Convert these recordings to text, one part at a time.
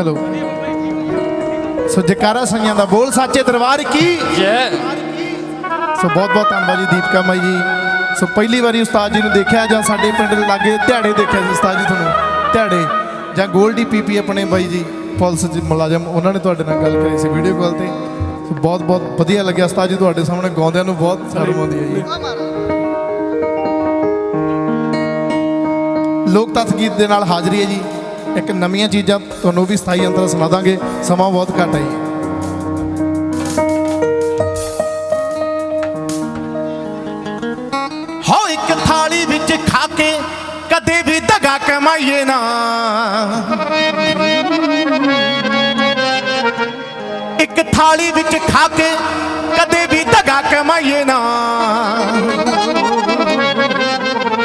ਚਲੋ ਸੋ ਜਕਾਰਾ ਸੰਗਿਆਂ ਦਾ ਬੋਲ ਸਾਚੇ ਦਰਬਾਰ ਕੀ? ਜੈ। ਸੋ ਬਹੁਤ ਬਹੁਤ ਧੰਨਵਾਦ ਜੀ ਦੀਪਕਾ ਮਾਈ ਜੀ। ਸੋ ਪਹਿਲੀ ਵਾਰੀ ਉਸਤਾਦ ਜੀ ਨੂੰ ਦੇਖਿਆ ਜਾਂ ਸਾਡੇ ਪਿੰਡ ਦੇ ਲਾਗੇ ਧਿਆੜੇ ਦੇਖਿਆ ਸੀ ਉਸਤਾਦ ਜੀ ਤੁਹਾਨੂੰ? ਧਿਆੜੇ ਜਾਂ ਗੋਲਡੀ ਪੀਪੀ ਆਪਣੇ ਬਾਈ ਜੀ ਪੁਲਿਸ ਚ ਮੁਲਾਜ਼ਮ ਉਹਨਾਂ ਨੇ ਤੁਹਾਡੇ ਨਾਲ ਗੱਲ ਕਰੀ ਸੀ ਵੀਡੀਓ ਕਾਲ ਤੇ। ਸੋ ਬਹੁਤ ਬਹੁਤ ਵਧੀਆ ਲੱਗਿਆ ਉਸਤਾਦ ਜੀ ਤੁਹਾਡੇ ਸਾਹਮਣੇ ਗਾਉਂਦਿਆਂ ਨੂੰ ਬਹੁਤ ਸ਼ਰਮ ਆਉਂਦੀ ਹੈ ਜੀ। ਲੋਕ ਤੱਤ ਗੀਤ ਦੇ ਨਾਲ ਹਾਜ਼ਰੀ ਹੈ ਜੀ। ਇੱਕ ਨਵੀਆਂ ਚੀਜ਼ਾਂ ਤੁਹਾਨੂੰ ਵੀ ਸਥਾਈ ਅੰਤਰ ਸੁਣਾ ਦਾਂਗੇ। ਸਮਾਂ ਬਹੁਤ ਘੱਟ ਹੈ ਜੀ। ਹੋ ਇੱਕ ਥਾਲੀ ਵਿੱਚ ਖਾ ਕੇ ਕਦੇ ਵੀ ਦਗਾ ਕਮਾਈਏ ਨਾ। ਇੱਕ ਥਾਲੀ ਵਿੱਚ ਖਾ ਕੇ ਕਦੇ ਵੀ ਦਗਾ ਕਮਾਈਏ ਨਾ।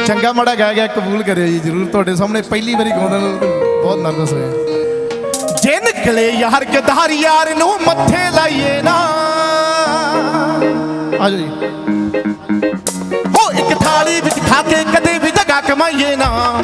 ਚੰਗਾ ਮਾੜਾ ਗਾ ਗਿਆ ਕਬੂਲ ਕਰਿਓ ਜੀ ਜਰੂਰ ਤੁਹਾਡੇ ਸਾਹਮਣੇ ਪਹਿਲੀ ਵਾਰੀ ਗਾਉਂਦਾ ਨੂੰ। ਬਹੁਤ ਨਰਵਸ ਹੋਇਆ ਜੇ ਨਿਕਲੇ ਯਾਰ ਗਦਾਰ ਯਾਰ ਨੂੰ ਮੱਥੇ ਲਾਈਏ ਨਾ। ਆ ਜਾਓ ਜੀ। ਹੋ ਇੱਕ ਥਾਲੀ ਵਿੱਚ ਖਾ ਕੇ ਕਦੇ ਵੀ ਦਗਾ ਕਮਾਈਏ ਨਾ।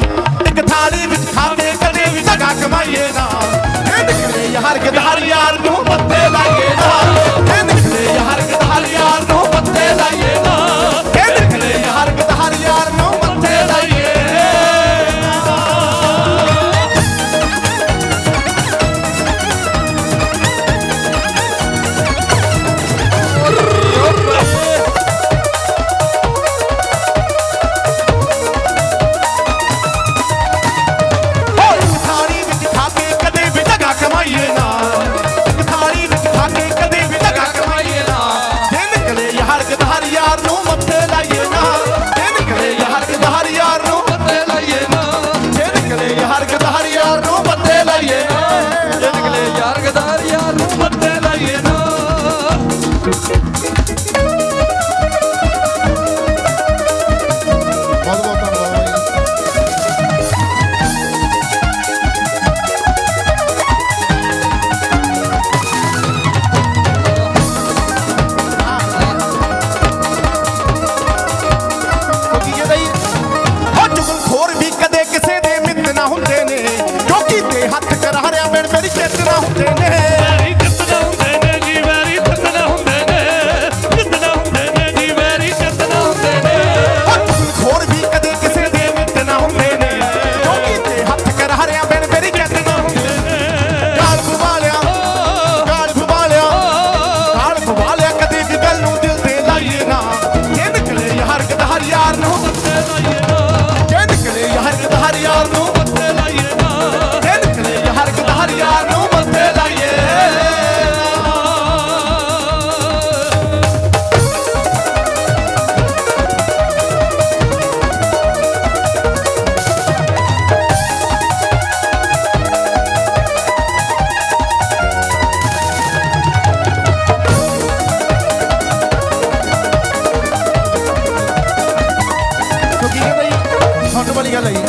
ਆਉਣ ਵਾਲੀ ਗੱਲ ਹੈ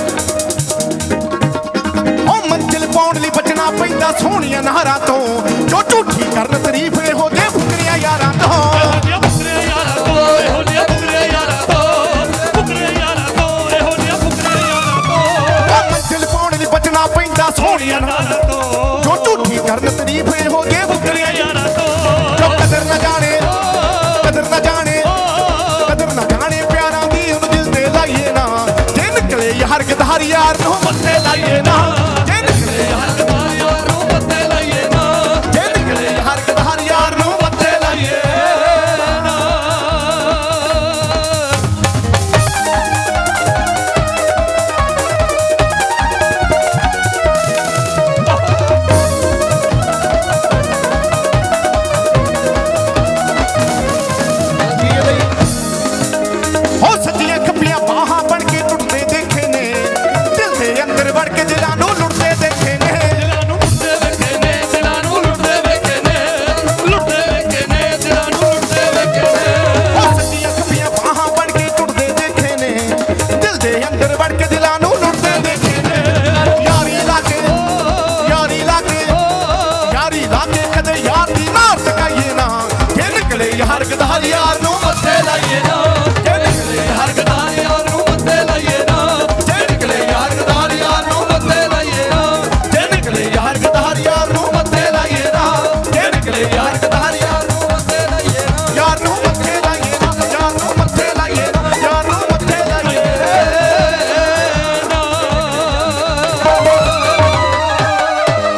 ਉਹ ਮੰਜ਼ਿਲ ਪਾਉਣ ਲਈ ਬਚਣਾ ਪੈਂਦਾ ਸੋਹਣੀਆਂ ਨਹਰਾਂ ਤੋਂ। ਜੋ ਝੂਠੀ ਕਰਨ ਤਾਰੀਫ ਹੋ ਦੇ ਫੁਕਰੀਆਂ ਯਾਰਾਂ ਤੋਂ। ਬਚਣਾ ਪੈਂਦਾ ਸੋਹਣੀਆਂ ਨਾਲ ਜੋ ਝੂਠੀ ਕਰਨ ਤਾਰੀਫ ਇਹੋ ਦੇ ਲੱਗਦਾ ਯਾਰ ਨੂੰ ਮੱਥੇ ਲਾਈਏ ਜਾ